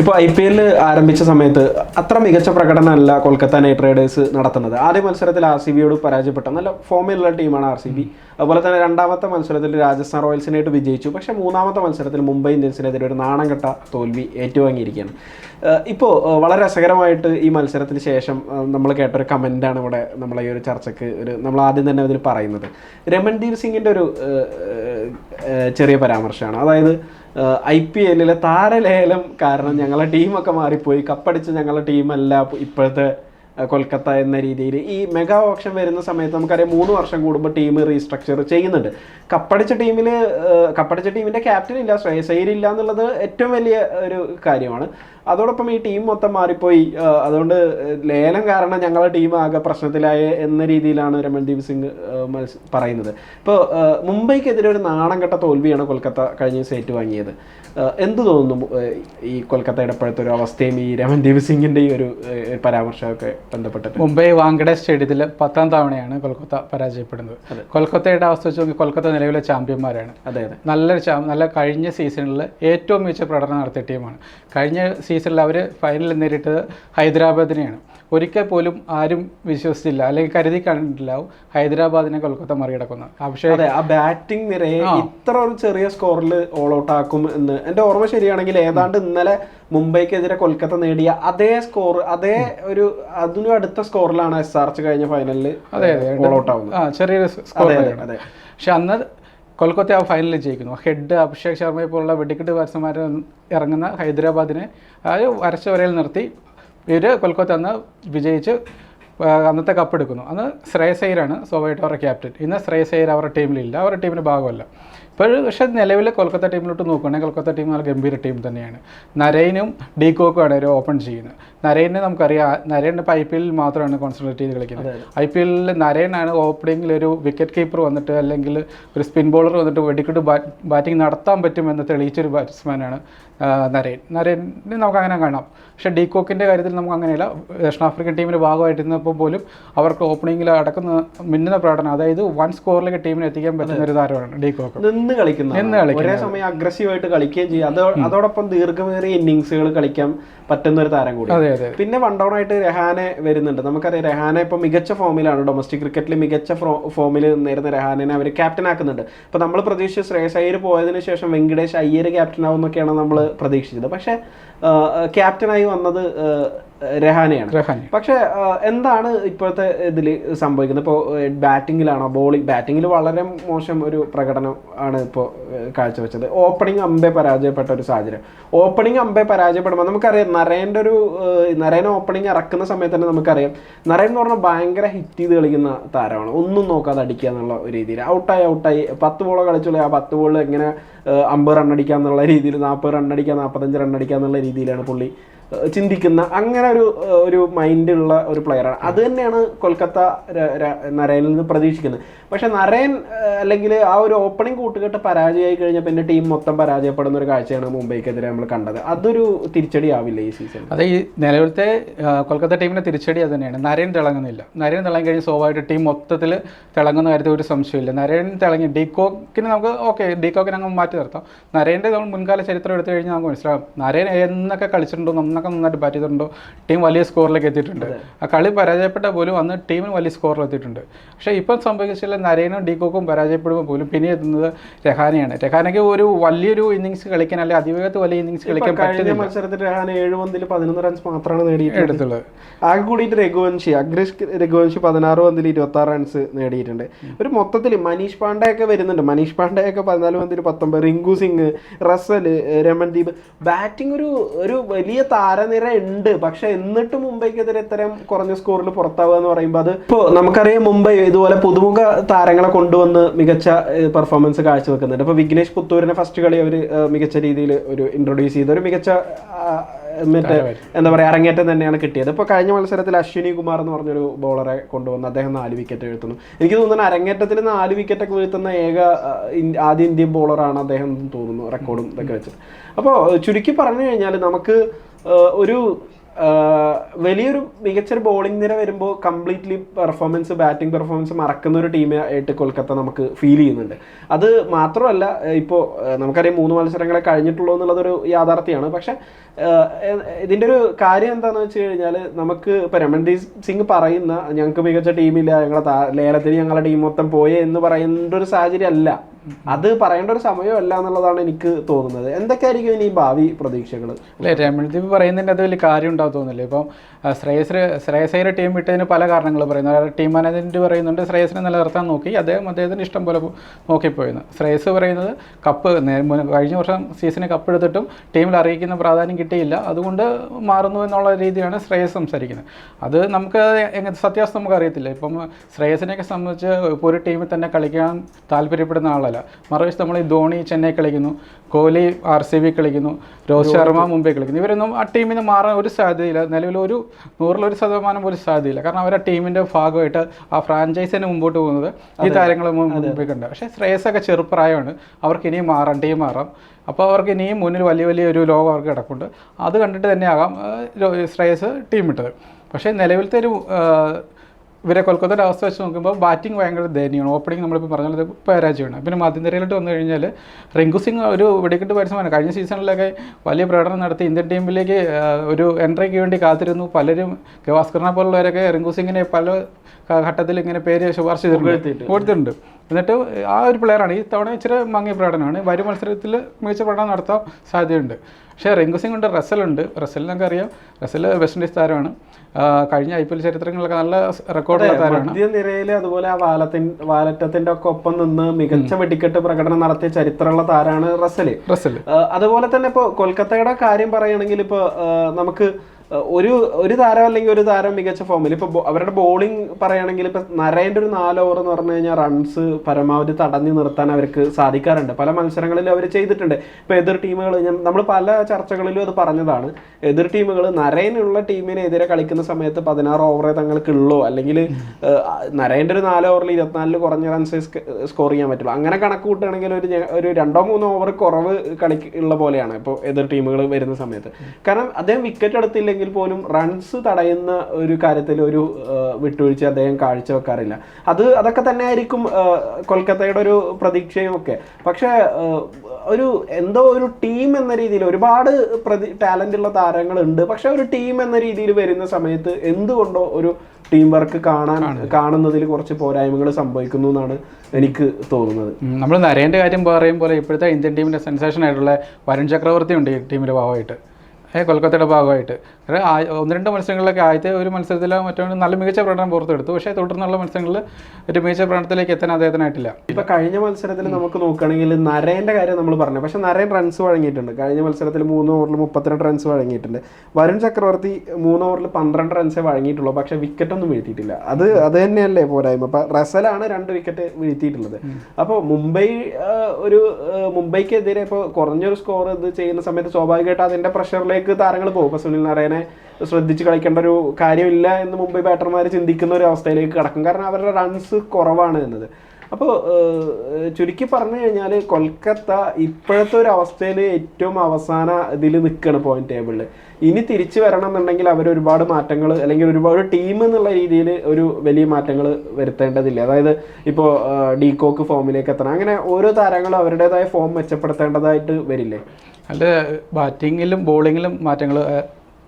ഇപ്പോൾ I P L ആരംഭിച്ച സമയത്ത് അത്ര മികച്ച പ്രകടനമല്ല കൊൽക്കത്ത നൈറ്റ് റൈഡേഴ്സ് നടത്തുന്നത്. ആദ്യ മത്സരത്തിൽ ആർ സി ബിയോട് പരാജയപ്പെട്ട. നല്ല ഫോമിലുള്ള ടീമാണ് ആർ സി ബി. അതുപോലെ തന്നെ രണ്ടാമത്തെ മത്സരത്തിൽ രാജസ്ഥാൻ റോയൽസിനായിട്ട് വിജയിച്ചു. പക്ഷേ മൂന്നാമത്തെ മത്സരത്തിൽ മുംബൈ ഇന്ത്യൻസിനെതിരെ ഒരു നാണം കെട്ട തോൽവി ഏറ്റുവാങ്ങിയിരിക്കുകയാണ്. ഇപ്പോൾ വളരെ രസകരമായിട്ട് ഈ മത്സരത്തിന് ശേഷം നമ്മൾ കേട്ടൊരു കമന്റാണ് ഇവിടെ നമ്മളെ ഈ ഒരു ചർച്ചയ്ക്ക് ഒരു നമ്മൾ ആദ്യം തന്നെ അതിൽ പറയുന്നത്. രമൺദീപ് സിംഗിന്റെ ഒരു ചെറിയ പരാമർശമാണ്. അതായത് ഐ പി എല്ലിലെ താരലേലം കാരണം ഞങ്ങളെ ടീമൊക്കെ മാറിപ്പോയി. കപ്പടിച്ച് ഞങ്ങളുടെ ടീമല്ല ഇപ്പോഴത്തെ കൊൽക്കത്ത എന്ന രീതിയിൽ. ഈ മെഗാ ഓപ്ഷൻ വരുന്ന സമയത്ത് നമുക്കറിയാം മൂന്ന് വർഷം കൂടുമ്പോൾ ടീം റീസ്ട്രക്ചർ ചെയ്യുന്നുണ്ട്. കപ്പടിച്ച ടീമിൽ കപ്പടിച്ച ടീമിന്റെ ക്യാപ്റ്റൻ ഇല്ല ശ്രേയസ് ഇല്ല എന്നുള്ളത് ഏറ്റവും വലിയ ഒരു കാര്യമാണ്. അതോടൊപ്പം ഈ ടീം മൊത്തം മാറിപ്പോയി. അതുകൊണ്ട് ലേലം കാരണം ഞങ്ങളുടെ ടീം ആകെ പ്രശ്നത്തിലായ എന്ന രീതിയിലാണ് രമൺദീപ് സിംഗ് പറയുന്നത്. ഇപ്പോൾ മുംബൈക്കെതിരെ ഒരു നാണം കെട്ട തോൽവിയാണ് കൊൽക്കത്ത കഴിഞ്ഞ സേറ്റ് ഏറ്റുവാങ്ങിയത് അഹ് എന്ത് തോന്നുന്നു ഈ കൊൽക്കത്തയുടെ ഇപ്പോഴത്തെ ഒരു അവസ്ഥയും ഈ രമൺദീപ് സിംഗിന്റെ ഈ ഒരു പരാമർശമൊക്കെ ബന്ധപ്പെട്ടിട്ട്? മുംബൈ വാങ്കഡെ സ്റ്റേഡിയത്തിൽ പത്താം തവണയാണ് കൊൽക്കത്ത പരാജയപ്പെടുന്നത്. കൊൽക്കത്തയുടെ അവസ്ഥ വെച്ച് നോക്കി കൊൽക്കത്ത നിലവിലെ ചാമ്പ്യന്മാരാണ്. അതെ അതെ. നല്ലൊരു ചാ നല്ല കഴിഞ്ഞ സീസണിൽ ഏറ്റവും മികച്ച പ്രകടനം നടത്തിയ ടീമാണ്. കഴിഞ്ഞ സീസണിൽ അവർ ഫൈനലിൽ നേരിട്ടത് ഹൈദരാബാദിനെയാണ്. ഒരിക്കൽ പോലും ആരും വിശ്വസിച്ചില്ല. അല്ലെങ്കിൽ കരുതി കണ്ടിട്ടില്ലാവും. ഹൈദരാബാദിനെ കൊൽക്കത്ത മറികടക്കുന്നത് അഭിഷേക് അതെ ആ ബാറ്റിംഗ് നിരയെ ഇത്ര ഒരു ചെറിയ സ്കോറിൽ ഓൾ ഔട്ട് ആക്കും എന്ന്. എന്റെ ഓർമ്മ ശരിയാണെങ്കിൽ ഏതാണ്ട് ഇന്നലെ മുംബൈക്കെതിരെ കൊൽക്കത്ത നേടിയ അതേ സ്കോർ അതേ ഒരു അതിനു അടുത്ത സ്കോറിലാണ് എസ് ആർ ആർച്ച് കഴിഞ്ഞ ഫൈനലിൽ അതെ അതെ. ഓൾ ഔട്ട് ആവുന്നത്. ആ ചെറിയൊരു സ്കോർ പക്ഷെ അന്ന് കൊൽക്കത്ത ആ ഫൈനലിൽ ജയിക്കുന്നു. ഹെഡ് അഭിഷേക് ശർമ്മയെ പോലുള്ള വെടിക്കെട്ട് ബാറ്റ്സ്മാർ ഇറങ്ങുന്ന ഹൈദരാബാദിനെ അതായത് വരച്ച വരയിൽ നിർത്തി. ഇവർ കൊൽക്കത്ത അന്ന് വിജയിച്ച് അന്നത്തെ കപ്പ് എടുക്കുന്നു. അന്ന് ശ്രേയസ് അയ്യരാണ് സ്വാഭാവികമായിട്ട് അവരുടെ ക്യാപ്റ്റൻ ഇന്ന് ശ്രേയസ് അയ്യർ അവരുടെ ടീമിലില്ല അവരുടെ ടീമിന്റെ ഭാഗമല്ല. ഇപ്പോൾ പക്ഷേ നിലവിൽ കൊൽക്കത്ത ടീമിലോട്ട് നോക്കുകയാണെങ്കിൽ കൊൽക്കത്ത ടീം നല്ല ഗംഭീര ടീം തന്നെയാണ്. നരൈനും ഡീകോക്കുമാണ് ഒരു ഓപ്പൺ ചെയ്യുന്നത്. നരൈനെ നമുക്കറിയാം നരൈൻ ഇപ്പോൾ ഐ പി എല്ലിൽ മാത്രമാണ് കോൺസെൻട്രേറ്റ് ചെയ്ത് കളിക്കുന്നത്. ഐ പി എല്ലിൽ നരൈനാണ് ഓപ്പണിങ്ങിൽ ഒരു വിക്കറ്റ് കീപ്പർ വന്നിട്ട് അല്ലെങ്കിൽ ഒരു സ്പിൻ ബോളർ വന്നിട്ട് വെടിക്കെട്ട് ബാറ്റിംഗ് നടത്താൻ പറ്റുമെന്ന് തെളിയിച്ചൊരു ബാറ്റ്സ്മാനാണ് നരൈൻ. നരൈനെ നമുക്ക് അങ്ങനെ കാണാം. പക്ഷേ ഡീകോക്കിന്റെ കാര്യത്തിൽ നമുക്ക് അങ്ങനെയല്ല ദക്ഷിണാഫ്രിക്കൻ ടീമിന്റെ ഭാഗമായിട്ടിരുന്നപ്പോൾ പോലും അവർക്ക് ഓപ്പണിങ്ങിൽ അടക്കുന്ന മിന്നുന്ന പ്രകടനം അതായത് വൺ സ്കോറിലേക്ക് ടീമിനെ എത്തിക്കാൻ പറ്റുന്ന ഒരു താരമാണ് ഡി കോക്ക് നിന്ന് കളിക്കുന്ന ഒരേ സമയം അഗ്രസീവ് ആയിട്ട് കളിക്കുകയും ചെയ്യും. അതോടൊപ്പം ദീർഘമേറിയ ഇന്നിങ്സുകൾ കളിക്കാൻ പറ്റുന്ന ഒരു താരം കൂടി. പിന്നെ വൺ ഡൗൺ ആയിട്ട് രഹാനെ വരുന്നുണ്ട്. നമുക്കറിയാം രഹാനെ ഇപ്പൊ മികച്ച ഫോമിലാണ് ഡൊമസ്റ്റിക് ക്രിക്കറ്റിൽ മികച്ച ഫോമിൽ നേരുന്ന രഹാനെ അവർ ക്യാപ്റ്റൻ ആക്കുന്നുണ്ട്. അപ്പൊ നമ്മൾ പ്രതീക്ഷിച്ച ശ്രേയസ് അയ്യർ പോയതിനു ശേഷം വെങ്കടേഷ് അയ്യർ ക്യാപ്റ്റൻ ആവുന്നൊക്കെയാണ് നമ്മൾ പ്രതീക്ഷിച്ചത്. പക്ഷെ ക്യാപ്റ്റനായി വന്നത് രഹാനെയാണ്. പക്ഷെ എന്താണ് ഇപ്പോഴത്തെ ഇതിൽ സംഭവിക്കുന്നത്? ഇപ്പോൾ ബാറ്റിങ്ങിലാണോ? ബോളിംഗ് ബാറ്റിങ്ങിൽ വളരെ മോശം ഒരു പ്രകടനം ആണ് ഇപ്പോൾ കാഴ്ചവെച്ചത്. ഓപ്പണിംഗ് അമ്പെ പരാജയപ്പെട്ട ഒരു സാഹചര്യം. ഓപ്പണിംഗ് അമ്പെ പരാജയപ്പെടുമ്പോൾ നമുക്കറിയാം നരേന്റെ ഒരു നരേൻ ഓപ്പണിംഗ് ഇറക്കുന്ന സമയത്ത് തന്നെ നമുക്കറിയാം നരേൻ എന്ന് പറഞ്ഞാൽ ഭയങ്കര ഹിറ്റ് ചെയ്ത് കളിക്കുന്ന താരമാണ്. ഒന്നും നോക്കാതെ അടിക്കുക എന്നുള്ള രീതിയിൽ. ഔട്ടായി ഔട്ടായി പത്ത് ബോളോ കളിച്ചുള്ള. ആ പത്ത് ബോളിൽ എങ്ങനെ അമ്പത് റണ്ണടിക്കുക എന്നുള്ള രീതിയിൽ നാൽപ്പത് റണ്ണടിക്കുക നാൽപ്പത്തഞ്ച് റണ്ണടിക്കുക എന്നുള്ള രീതിയിലാണ് പുള്ളി ചിന്തിക്കുന്ന അങ്ങനെ ഒരു ഒരു മൈൻഡുള്ള ഒരു പ്ലെയറാണ് അത് തന്നെയാണ് കൊൽക്കത്ത നരേനിൽ നിന്ന് പ്രതീക്ഷിക്കുന്നത്. പക്ഷെ നരേൻ അല്ലെങ്കിൽ ആ ഒരു ഓപ്പണിംഗ് കൂട്ടുകെട്ട് പരാജയമായി കഴിഞ്ഞാൽ പിന്നെ ടീം മൊത്തം പരാജയപ്പെടുന്ന ഒരു കാഴ്ചയാണ് മുംബൈക്കെതിരെ നമ്മൾ കണ്ടത്. അതൊരു തിരിച്ചടി ആവില്ല ഈ സീസൺ അതെ ഈ നിലവിലത്തെ കൊൽക്കത്ത ടീമിന്റെ തിരിച്ചടി അത് തന്നെയാണ്. നരേൻ തിളങ്ങുന്നില്ല. നരേൻ തിളങ്ങി കഴിഞ്ഞ് സ്വാഭാവികമായിട്ട് ടീം മൊത്തത്തിൽ തിളങ്ങുന്ന കാര്യത്തിൽ ഒരു സംശയമില്ല നരേൻ തിളങ്ങി ഡീകോക്കിന് നമുക്ക് ഓക്കെ ഡീകോക്കിനെ അങ്ങ് മാറ്റി നിർത്താം. നരേന്റെ നമ്മൾ മുൻകാല ചരിത്രം എടുത്തു കഴിഞ്ഞാൽ നമുക്ക് മനസ്സിലാവും. നരേൻ എന്നൊക്കെ കളിച്ചിട്ടുണ്ടോ നന്നൊക്കെ നന്നായിട്ട് ബാറ്റ് ചെയ്തിട്ടുണ്ടോ ടീം വലിയ സ്കോറിലേക്ക് എത്തിയിട്ടുണ്ട്. ആ കളി പരാജയപ്പെട്ട പോലും അന്ന് ടീമിന് വലിയ സ്കോറിൽ എത്തിയിട്ടുണ്ട്. പക്ഷേ ഇപ്പം സംഭവിച്ചില്ല നരേനും ഡീകോക്കും പരാജയപ്പെടുമ്പോൾ പോലും പിന്നെ എത്തുന്നത് രഹാനെയാണ്. രഹാനയ്ക്ക് ഒരു വലിയൊരു ഇന്നിങ്സ് കളിക്കാൻ അല്ലെങ്കിൽ അതിവേഗത്ത് വലിയ ഇന്നിങ്സ് കളിക്കാൻ പറ്റുന്ന മത്സരത്തിൽ രഹാൻ ഏഴ് പന്തിൽ പതിനൊന്ന് റൺസ് മാത്രമാണ് നേടിയിട്ടുള്ളത്. ആകെ കൂടിയിട്ട് രഘുവംശി അഗ്രസ് രഘുവംശി പതിനാറ് പന്തിൽ ഇരുപത്തി ആറ് റൺസ് നേടിയിട്ടുണ്ട് ഒരു മൊത്തത്തിൽ മനീഷ് പാണ്ഡയൊക്കെ വരുന്നുണ്ട്. മനീഷ് പാണ്ഡയൊക്കെ പതിനാല് പന്തിൽ പത്തൊമ്പത്. റിങ്കു സിംഗ് റസൽ രമൺദീപ് ബാറ്റിംഗ് ഒരു ഒരു വലിയ താരനിര ഉണ്ട്. പക്ഷെ എന്നിട്ട് മുംബൈക്കെതിരെ ഇത്തരം കുറഞ്ഞ സ്കോറിൽ പുറത്താവുക എന്ന് പറയുമ്പോൾ അത് ഇപ്പോൾ നമുക്കറിയാം മുംബൈ ഇതുപോലെ പുതുമുഖ താരങ്ങളെ കൊണ്ടുവന്ന് മികച്ച പെർഫോമൻസ് കാഴ്ചവെക്കുന്നുണ്ട്. ഇപ്പോൾ വിഘ്നേഷ് പുത്തൂരിനെ ഫസ്റ്റ് കളി അവർ മികച്ച രീതിയിൽ ഒരു ഇൻട്രൊഡ്യൂസ് ചെയ്ത ഒരു മികച്ച മറ്റേ എന്താ പറയുക അരങ്ങേറ്റം തന്നെയാണ് കിട്ടിയത്. ഇപ്പോൾ കഴിഞ്ഞ മത്സരത്തിൽ അശ്വിനി കുമാർ എന്ന് പറഞ്ഞൊരു ബോളറെ കൊണ്ടുവന്ന് അദ്ദേഹം നാല് വിക്കറ്റ് വീഴ്ത്തുന്നു. എനിക്ക് തോന്നുന്നു അരങ്ങേറ്റത്തിൽ നാല് വിക്കറ്റൊക്കെ വീഴ്ത്തുന്ന ഏക ആദ്യ ഇന്ത്യൻ ബോളറാണ് അദ്ദേഹം എന്ന് തോന്നുന്നു റെക്കോർഡും ഇതൊക്കെ വെച്ചിട്ട്. അപ്പോൾ ചുരുക്കി പറഞ്ഞു കഴിഞ്ഞാൽ നമുക്ക് ഒരു വലിയൊരു മികച്ചൊരു ബോളിംഗ് നിര വരുമ്പോൾ കംപ്ലീറ്റ്ലി പെർഫോമൻസ് ബാറ്റിംഗ് പെർഫോമൻസ് മറക്കുന്ന ഒരു ടീമായിട്ട് കൊൽക്കത്ത നമുക്ക് ഫീൽ ചെയ്യുന്നുണ്ട്. അത് മാത്രമല്ല ഇപ്പോൾ നമുക്കറിയാം മൂന്ന് മത്സരങ്ങളെ കഴിഞ്ഞിട്ടുള്ളൂ എന്നുള്ളതൊരു യാഥാർത്ഥ്യമാണ്. പക്ഷേ ഇതിന്റെ ഒരു കാര്യം എന്താണെന്ന് വെച്ച് കഴിഞ്ഞാൽ നമുക്ക് ഇപ്പോൾ രമൺദീപ് സിംഗ് പറയുന്ന ഞങ്ങൾക്ക് മികച്ച ടീമില്ല ഞങ്ങളെ ലേലത്തിന് ഞങ്ങളുടെ ടീം മൊത്തം പോയേ എന്ന് പറയുന്ന ഒരു സാഹചര്യം അല്ല അത് പറയേണ്ട ഒരു സമയമല്ല എന്നുള്ളതാണ് എനിക്ക് തോന്നുന്നത്. എന്തൊക്കെയായിരിക്കും ഇനി ഭാവി പ്രതീക്ഷകൾ അല്ലേ രമൺദീപ് പറയുന്നതിന്റെ അത് വലിയ കാര്യം ഉണ്ടാവും തോന്നുന്നില്ല. ഇപ്പം ശ്രേയസ് ശ്രേയസൈര ടീം വിട്ടതിന് പല കാരണങ്ങൾ പറയുന്നു. ടീം മാനേജ്മെന്റ് പറയുന്നുണ്ട്. ശ്രേയസിനെ നിലനിർത്താൻ നോക്കി. അദ്ദേഹം അദ്ദേഹത്തിന് ഇഷ്ടം പോലെ നോക്കിപ്പോയിരുന്നു. ശ്രേയസ് പറയുന്നത് കപ്പ് കഴിഞ്ഞ വർഷം സീസണിൽ കപ്പ് എടുത്തിട്ടും ടീമിൽ അറിയിക്കുന്ന പ്രാധാന്യം കിട്ടിയില്ല. അതുകൊണ്ട് മാറുന്നു എന്നുള്ള രീതിയാണ് ശ്രേയസ് സംസാരിക്കുന്നത്. അത് നമുക്ക് എങ്ങനെ സത്യാവസ്ഥ നമുക്ക് അറിയത്തില്ല ഇപ്പം ശ്രേയസിനെയൊക്കെ സംബന്ധിച്ച് ഒരു ടീമിൽ തന്നെ കളിക്കാൻ താല്പര്യപ്പെടുന്ന ആളല്ല. മറുവശത്ത് നമ്മൾ ഈ ധോണി ചെന്നൈ കളിക്കുന്നു. കോഹ്ലി ആർ സി ബി കളിക്കുന്നു. രോഹിത് ശർമ്മ മുംബൈ കളിക്കുന്നു. ഇവരൊന്നും ആ ടീമിൽ നിന്ന് മാറാൻ ഒരു സാധ്യതയില്ല. നിലവിൽ ഒരു നൂറിലൊരു ശതമാനം പോലും സാധ്യതയില്ല. കാരണം അവരുടെ ടീമിന്റെ ഭാഗമായിട്ട് ആ ഫ്രാഞ്ചൈസിന് മുമ്പോട്ട് പോകുന്നത് ഈ താരങ്ങൾ കണ്ട. പക്ഷേ ശ്രേയസൊക്കെ ചെറുപ്രായമാണ്. അവർക്ക് ഇനിയും മാറാം ടീം മാറാം. അപ്പോൾ അവർക്ക് ഇനിയും മുന്നിൽ വലിയ വലിയ ഒരു ലോകം അവർക്ക് കിടക്കുന്നുണ്ട് അത് കണ്ടിട്ട് തന്നെയാകാം ശ്രേയസ് ടീം ഇട്ടത്. പക്ഷേ നിലവിലത്തെ ഒരു ഇവരെ കൊൽക്കത്തയുടെ അവസ്ഥ വെച്ച് നോക്കുമ്പോൾ ബാറ്റിംഗ് ഭയങ്കര ദയനീയമാണ്. ഓപ്പണിംഗ് നമ്മളിപ്പോൾ പറഞ്ഞത് പരാജയമാണ്. പിന്നെ മധ്യനിരയിലോട്ട് വന്നു കഴിഞ്ഞാൽ റിങ്കു സിംഗ് ഒരു വെടിക്കെട്ട് ബാറ്റ്സ്മാനാണ് കഴിഞ്ഞ സീസണിലൊക്കെ വലിയ പ്രകടനം നടത്തി ഇന്ത്യൻ ടീമിലേക്ക് ഒരു എൻട്രിക്ക് വേണ്ടി കാത്തിരുന്നു. പലരും ഗവാസ്കറിനെ പോലുള്ളവരൊക്കെ റിങ്കു സിംഗിനെ പല ഘട്ടത്തിൽ ഇങ്ങനെ പേര് ശുപാർശ ചെയ്തിട്ടുണ്ട്. കൊടുത്തിട്ടുണ്ട് എന്നിട്ട് ആ ഒരു പ്ലെയറാണ് ഈ തവണ ഇച്ചിരി മങ്ങിയ പ്രകടനമാണ് വരും മത്സരത്തിൽ മികച്ച പ്രകടനം നടത്താൻ സാധ്യതയുണ്ട്. പക്ഷേ റിങ്കു സിംഗ് ഉണ്ട് റസലുണ്ട് റസൽ നമുക്ക് അറിയാം റസൽ വെസ്റ്റ് ഇൻഡീസ് താരമാണ്. കഴിഞ്ഞ ഐ പി എൽ ചരിത്രങ്ങളിലൊക്കെ നല്ല റെക്കോർഡുള്ള താരമാണ്. മധ്യനിരയിൽ അതുപോലെ ആ വാലത്തിൻ വാലറ്റത്തിന്റെ ഒക്കെ ഒപ്പം നിന്ന് മികച്ച വെടിക്കെട്ട് പ്രകടനം നടത്തിയ ചരിത്രമുള്ള താരാണ് റസൽ റസൽ അതുപോലെ തന്നെ ഇപ്പോൾ കൊൽക്കത്തയുടെ കാര്യം പറയുകയാണെങ്കിൽ ഇപ്പോൾ നമുക്ക് ഒരു ഒരു താരം അല്ലെങ്കിൽ ഒരു താരം മികച്ച ഫോമിൽ ഇപ്പൊ അവരുടെ ബോളിംഗ് പറയുകയാണെങ്കിൽ ഇപ്പൊ നരേന്റെ ഒരു നാല് ഓവർ എന്ന് പറഞ്ഞു കഴിഞ്ഞാൽ റൺസ് പരമാവധി തടഞ്ഞു നിർത്താൻ അവർക്ക് സാധിക്കാറുണ്ട്. പല മത്സരങ്ങളിലും അവർ ചെയ്തിട്ടുണ്ട്. ഇപ്പൊ എതിർ ടീമുകൾ നമ്മൾ പല ചർച്ചകളിലും അത് പറഞ്ഞതാണ്. എതിർ ടീമുകൾ നരേനുള്ള ടീമിനെതിരെ കളിക്കുന്ന സമയത്ത് പതിനാറ് ഓവറേ തങ്ങൾക്കുള്ളൂ. അല്ലെങ്കിൽ നരേന്റെ ഒരു നാല് ഓവറിൽ ഇരുപത്തിനാലിൽ കുറഞ്ഞ റൺസ് സ്കോർ ചെയ്യാൻ പറ്റുള്ളൂ. അങ്ങനെ കണക്ക് കൂട്ടുകയാണെങ്കിൽ ഒരു ഒരു രണ്ടോ മൂന്നോ ഓവർ കുറവ് കളി ഉള്ള പോലെയാണ് ഇപ്പോൾ എതിർ ടീമുകൾ വരുന്ന സമയത്ത്. കാരണം അദ്ദേഹം വിക്കറ്റ് എടുത്തില്ലെങ്കിൽ പോലും റൺസ് തടയുന്ന ഒരു കാര്യത്തിൽ ഒരു വിട്ടുവീഴ്ച അദ്ദേഹം കാഴ്ചവെക്കാറില്ല. അത് അതൊക്കെ തന്നെ ആയിരിക്കും കൊൽക്കത്തയുടെ ഒരു പ്രതീക്ഷയും ഒക്കെ. പക്ഷേ ഒരു എന്തോ ഒരു ടീം എന്ന രീതിയിൽ ഒരുപാട് പ്രതി ടാലന്റ് ഉള്ള താരങ്ങളുണ്ട്. പക്ഷെ ഒരു ടീം എന്ന രീതിയിൽ വരുന്ന സമയത്ത് എന്തുകൊണ്ടോ ഒരു ടീം വർക്ക് കാണാൻ കാണുന്നതിൽ കുറച്ച് പോരായ്മകൾ സംഭവിക്കുന്നു എന്നാണ് എനിക്ക് തോന്നുന്നത്. നമ്മൾ നരേന്റെ കാര്യം പറയും പോലെ ഇപ്പോഴത്തെ ഇന്ത്യൻ ടീമിന്റെ സെൻസേഷൻ ആയിട്ടുള്ള വരുൺ ചക്രവർത്തി ഉണ്ട് ഈ ടീമിന്റെ ഭാഗമായിട്ട്. കൊൽക്കത്തയുടെ ഭാഗമായിട്ട്. ഒന്ന് രണ്ട് മത്സരങ്ങളിലൊക്കെ ആദ്യത്തെ ഒരു മത്സരത്തിൽ മറ്റോ നല്ല മികച്ച പ്രകടനം പുറത്തെടുത്തു. പക്ഷേ തുടർന്നുള്ള മത്സരങ്ങളിൽ ഒരു മികച്ച പ്രകടനത്തിലേക്ക് എത്താൻ അദ്ദേഹത്തിനായിട്ടില്ല. ഇപ്പൊ കഴിഞ്ഞ മത്സരത്തിൽ നമുക്ക് നോക്കുകയാണെങ്കിൽ നരേന്റെ കാര്യം നമ്മൾ പറഞ്ഞു. പക്ഷെ നരേൻ റൺസ് വഴങ്ങിയിട്ടുണ്ട്. കഴിഞ്ഞ മത്സരത്തിൽ മൂന്ന് ഓവറിൽ മുപ്പത്തിരണ്ട് റൺസ് വഴങ്ങിയിട്ടുണ്ട്. വരുൺ ചക്രവർത്തി മൂന്ന് ഓവറിൽ പന്ത്രണ്ട് റൺസേ വഴങ്ങിയിട്ടുള്ളൂ. പക്ഷെ വിക്കറ്റ് ഒന്നും വീഴ്ത്തിയിട്ടില്ല. അത് അത് തന്നെയല്ലേ പോരായ്മ? ഇപ്പൊ റസലാണ് രണ്ട് വിക്കറ്റ് വീഴ്ത്തിയിട്ടുള്ളത്. അപ്പോൾ മുംബൈ ഒരു മുംബൈക്കെതിരെ ഇപ്പോൾ കുറഞ്ഞൊരു സ്കോർ ഇത് ചെയ്യുന്ന സമയത്ത് സ്വാഭാവികമായിട്ട് അതിന്റെ പ്രഷറിലേക്ക് താരങ്ങൾ പോകും. സുനിൽ നാരായണനെ ശ്രദ്ധിച്ച് കളിക്കേണ്ട ഒരു കാര്യമില്ല എന്ന് മുംബൈ ബാറ്റർമാർ ചിന്തിക്കുന്ന ഒരു അവസ്ഥയിലേക്ക് കടക്കും. കാരണം അവരുടെ റൺസ് കുറവാണ് എന്നത്. അപ്പോൾ ചുരുക്കി പറഞ്ഞു കഴിഞ്ഞാൽ കൊൽക്കത്ത ഇപ്പോഴത്തെ ഒരു അവസ്ഥയിൽ ഏറ്റവും അവസാന ഇതിൽ നിൽക്കുകയാണ് പോയിന്റ് ടേബിളിൽ ഇനി തിരിച്ചു വരണം എന്നുണ്ടെങ്കിൽ അവർ ഒരുപാട് മാറ്റങ്ങൾ അല്ലെങ്കിൽ ഒരുപാട് ടീം എന്നുള്ള രീതിയിൽ ഒരു വലിയ മാറ്റങ്ങൾ വരുത്തേണ്ടതില്ല. അതായത് ഇപ്പോൾ ഡീകോക്ക് ഫോമിലേക്ക് എത്തണം. അങ്ങനെ ഓരോ താരങ്ങളും അവരുടേതായ ഫോം മെച്ചപ്പെടുത്തേണ്ടതായിട്ട് വരില്ലേ? അല്ല ബാറ്റിങ്ങിലും ബോളിങ്ങിലും മാറ്റങ്ങൾ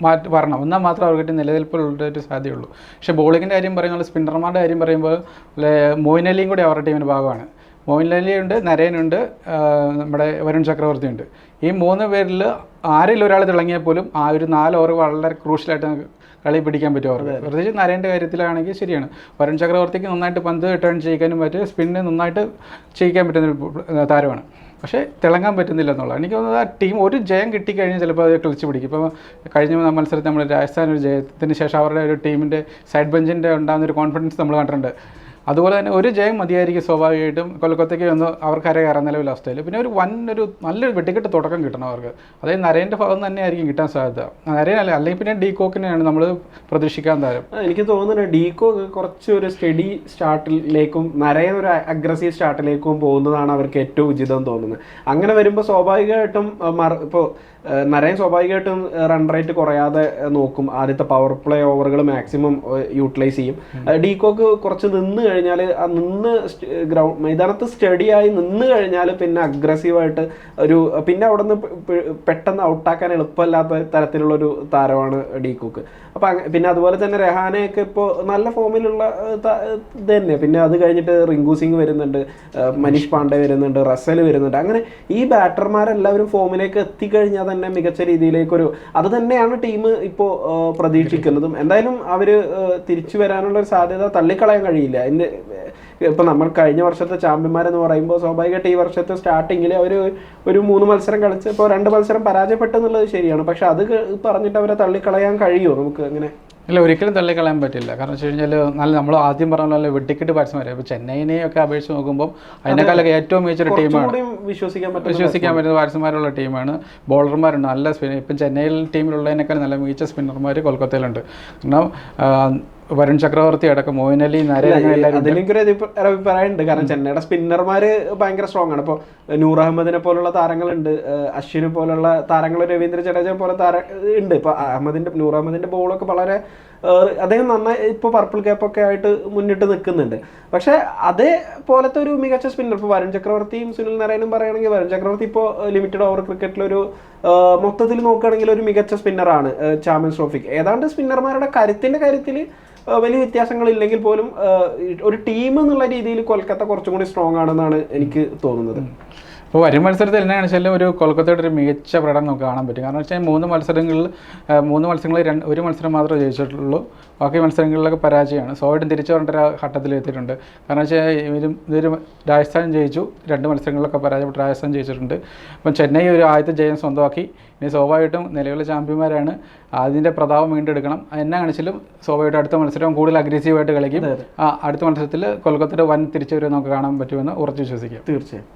മാറ്റി വരണം. എന്നാൽ മാത്രമേ അവർക്ക് നിലനിൽപ്പുള്ള ഒരു സാധ്യതയുള്ളൂ. പക്ഷേ ബോളിങ്ങിന്റെ കാര്യം പറയുമ്പോൾ സ്പിന്നർമാരുടെ കാര്യം പറയുമ്പോൾ മോയിനലിയും കൂടി അവരുടെ ടീമിന്റെ ഭാഗമാണ്. ഉണ്ട് നരേനുണ്ട് നമ്മുടെ വരുൺ ചക്രവർത്തി ഉണ്ട് ഈ മൂന്ന് പേരിൽ ആരെങ്കിലും ഒരാൾ തിളങ്ങിയാൽ പോലും ആ ഒരു നാല് ഓവർ വളരെ ക്രൂഷ്യലായിട്ട് കളി പിടിക്കാൻ പറ്റും അവർക്ക്. പ്രത്യേകിച്ച് നരേന്റെ കാര്യത്തിലാണെങ്കിൽ ശരിയാണ്. വരുൺ ചക്രവർത്തിക്ക് നന്നായിട്ട് പന്ത് ടേൺ ചെയ്യിക്കാനും പറ്റും സ്പിന്നിന് നന്നായിട്ട് ചെയ്യിക്കാൻ പറ്റുന്ന ഒരു താരമാണ്. പക്ഷേ തിളങ്ങാൻ പറ്റുന്നില്ല എന്നുള്ളത് എനിക്ക് തോന്നുന്നത് ആ ടീം ഒരു ജയം കിട്ടിക്കഴിഞ്ഞാൽ ചിലപ്പോൾ അത് കളിച്ച് പിടിക്കും. ഇപ്പോൾ കഴിഞ്ഞ മത്സരത്തിൽ നമ്മൾ രാജസ്ഥാൻ ഒരു ജയത്തിന് ശേഷം അവരുടെ ഒരു ടീമിന്റെ സൈഡ് ബെഞ്ചിന്റെ ഉണ്ടാകുന്ന ഒരു കോൺഫിഡൻസ് നമ്മൾ കണ്ടിട്ടുണ്ട്. അതുപോലെ തന്നെ ഒരു ജയം മതിയായിരിക്കും സ്വാഭാവികമായിട്ടും കൊൽക്കത്തയ്ക്ക് ഒന്ന് അവർക്ക് അര കയറാൻ നിലവിൽ അവസ്ഥയിൽ. പിന്നെ ഒരു വൻ ഒരു നല്ലൊരു വെട്ടിക്കെട്ട് തുടക്കം കിട്ടണം അവർക്ക്. അതായത് നരേന്റെ ഭാഗം തന്നെ ആയിരിക്കും കിട്ടാൻ സാധ്യത. നരേനല്ല അല്ലെങ്കിൽ പിന്നെ ഡി കോക്കിനെയാണ് നമ്മൾ പ്രതീക്ഷിക്കാൻ താരം. എനിക്ക് എനിക്ക് തോന്നുന്നു കോക്ക് കുറച്ച് ഒരു സ്റ്റഡി സ്റ്റാർട്ടിലേക്കും നരയൻ ഒരു അഗ്രസീവ് സ്റ്റാർട്ടിലേക്കും പോകുന്നതാണ് അവർക്ക് ഏറ്റവും ഉചിതം തോന്നുന്നത്. അങ്ങനെ വരുമ്പോൾ സ്വാഭാവികമായിട്ടും ഇപ്പോൾ നരയൻ സ്വാഭാവികമായിട്ടും റൺ റേറ്റ് കുറയാതെ നോക്കും. ആദ്യത്തെ പവർ പ്ലേ ഓവറുകൾ മാക്സിമം യൂട്ടിലൈസ് ചെയ്യും. ഡീകോക്ക് കുറച്ച് നിന്ന് കഴിഞ്ഞാൽ ആ നിന്ന് ഗ്രൗണ്ട് മൈതാനത്ത് സ്റ്റഡിയായി നിന്ന് കഴിഞ്ഞാൽ പിന്നെ അഗ്രസീവായിട്ട് ഒരു പിന്നെ അവിടെ നിന്ന് പെട്ടെന്ന് ഔട്ടാക്കാൻ എളുപ്പമല്ലാത്ത തരത്തിലുള്ള ഒരു താരമാണ് ഡീകോക്ക് അപ്പൊ പിന്നെ അതുപോലെ തന്നെ രഹാനെയൊക്കെ ഇപ്പോൾ നല്ല ഫോമിലുള്ള ഇത് തന്നെ. പിന്നെ അത് കഴിഞ്ഞിട്ട് റിങ്കു സിംഗ് വരുന്നുണ്ട് മനീഷ് പാണ്ഡെ വരുന്നുണ്ട് റസൽ വരുന്നുണ്ട്. അങ്ങനെ ഈ ബാറ്റർമാരെല്ലാവരും ഫോമിലേക്ക് എത്തിക്കഴിഞ്ഞാൽ തന്നെ മികച്ച രീതിയിലേക്കൊരു അത് തന്നെയാണ് ടീം ഇപ്പോൾ പ്രതീക്ഷിക്കുന്നതും. എന്തായാലും അവർ തിരിച്ചു വരാനുള്ള ഒരു സാധ്യത തള്ളിക്കളയാൻ കഴിയില്ല. ഇന്ന് ഇപ്പം നമ്മൾ കഴിഞ്ഞ വർഷത്തെ ചാമ്പ്യന്മാരെന്ന് പറയുമ്പോൾ സ്വാഭാവികമായിട്ട് ഈ വർഷത്തെ സ്റ്റാർട്ടിങ്ങിൽ അവർ ഒരു മൂന്ന് മത്സരം കളിച്ച് ഇപ്പോൾ രണ്ട് മത്സരം പരാജയപ്പെട്ടെന്നുള്ളത് ശരിയാണ്. പക്ഷെ അത് പറഞ്ഞിട്ട് അവരെ തള്ളിക്കളയാൻ കഴിയുമോ? നമുക്ക് അങ്ങനെ ഇല്ല ഒരിക്കലും തള്ളിക്കളയാൻ പറ്റില്ല. കാരണം വെച്ച് കഴിഞ്ഞാൽ നല്ല നമ്മൾ ആദ്യം പറഞ്ഞ പോലെ വെട്ടിക്കെട്ട് ബാറ്റ്സ്മാരെ ഇപ്പോൾ ചെന്നൈനെ ഒക്കെ അപേക്ഷിച്ച് നോക്കുമ്പോൾ അതിനേക്കാളൊക്കെ ഏറ്റവും മികച്ചൊരു ടീമാണ്. വിശ്വസിക്കാൻ പറ്റും വിശ്വസിക്കാൻ പറ്റുന്ന ബാറ്റ്സ്മാരുള്ള ടീമാണ്. ബോളർമാരുണ്ട് നല്ല സ്പിന്നർ ഇപ്പം ചെന്നൈയിൽ ടീമിലുള്ളതിനേക്കാൾ നല്ല മികച്ച സ്പിന്നർമാർ കൊൽക്കത്തയിലുണ്ട്. കാരണം വരുൺ ചക്രവർത്തി അടക്കം ഉണ്ട്. അതിലെനിക്കൊരു അഭിപ്രായ- ഒരു അഭിപ്രായം കാരണം ചെന്നൈയുടെ സ്പിന്നർമാര് ഭയങ്കര സ്ട്രോങ് ആണ്. ഇപ്പോൾ നൂർ അഹമ്മദിനെ പോലുള്ള താരങ്ങളുണ്ട്. അശ്വിനെ പോലുള്ള താരങ്ങൾ രവീന്ദ്ര ജഡേജ പോലെ താര ഉണ്ട്. ഇപ്പൊ അഹമ്മദിന്റെ നൂർ അഹമ്മദിന്റെ ബോളൊക്കെ വളരെ അദ്ദേഹം നന്നായി ഇപ്പോൾ പർപ്പിൾ ക്യാപ്പൊക്കെ ആയിട്ട് മുന്നിട്ട് നിൽക്കുന്നുണ്ട്. പക്ഷേ അതേപോലത്തെ ഒരു മികച്ച സ്പിന്നർ ഇപ്പോൾ വരുൺ ചക്രവർത്തിയും സുനിൽ നാരായണും പറയുകയാണെങ്കിൽ വരുൺ ചക്രവർത്തി ഇപ്പോൾ ലിമിറ്റഡ് ഓവർ ക്രിക്കറ്റിലൊരു മൊത്തത്തിൽ നോക്കുകയാണെങ്കിൽ ഒരു മികച്ച സ്പിന്നറാണ് ചാമ്പ്യൻസ് ട്രോഫി ഏതാണ്ട് സ്പിന്നർമാരുടെ കരുത്തിന്റെ കാര്യത്തിൽ വലിയ വ്യത്യാസങ്ങളില്ലെങ്കിൽ പോലും ഒരു ടീം എന്നുള്ള രീതിയിൽ കൊൽക്കത്ത കുറച്ചും കൂടി സ്ട്രോങ് ആണെന്നാണ് എനിക്ക് തോന്നുന്നത്. ഇപ്പോൾ വരും മത്സരത്തിൽ എന്നെ വെച്ചാൽ ഒരു കൊൽക്കത്തയുടെ ഒരു മികച്ച പ്രകടനം നമുക്ക് കാണാൻ പറ്റും. കാരണം വെച്ചാൽ മൂന്ന് മത്സരങ്ങളിൽ മൂന്ന് മത്സരങ്ങളിൽ രണ്ട് ഒരു മത്സരം മാത്രമേ ജയിച്ചിട്ടുള്ളൂ. ബാക്കി മത്സരങ്ങളിലൊക്കെ പരാജയമാണ്. സോയിഡും തിരിച്ചു വരേണ്ട ഒരു ഘട്ടത്തിൽ എത്തിയിട്ടുണ്ട്. കാരണം വെച്ചാൽ ഇവരും ഇതൊരു രാജസ്ഥാൻ ജയിച്ചു. രണ്ട് മത്സരങ്ങളിലൊക്കെ പരാജയപ്പെട്ട് രാജസ്ഥാൻ ജയിച്ചിട്ടുണ്ട്. അപ്പം ചെന്നൈ ഒരു ആദ്യത്തെ ജയം സ്വന്തമാക്കി. ഇനി സ്വാഭാവികമായിട്ടും നിലവിലെ ചാമ്പ്യന്മാരാണ്. അതിന്റെ പ്രതാപം വീണ്ടെടുക്കണം. എന്നാ കാണിച്ചാലും സ്വാഭാവികമായിട്ടും അടുത്ത മത്സരം കൂടുതൽ അഗ്രസീവായിട്ട് കളിക്കും. ആ അടുത്ത മത്സരത്തിൽ കൊൽക്കത്തയുടെ വൻ തിരിച്ചുവരവ് നമുക്ക് കാണാൻ പറ്റുമെന്ന് ഉറച്ചു വിശ്വസിക്കാം. തീർച്ചയായും.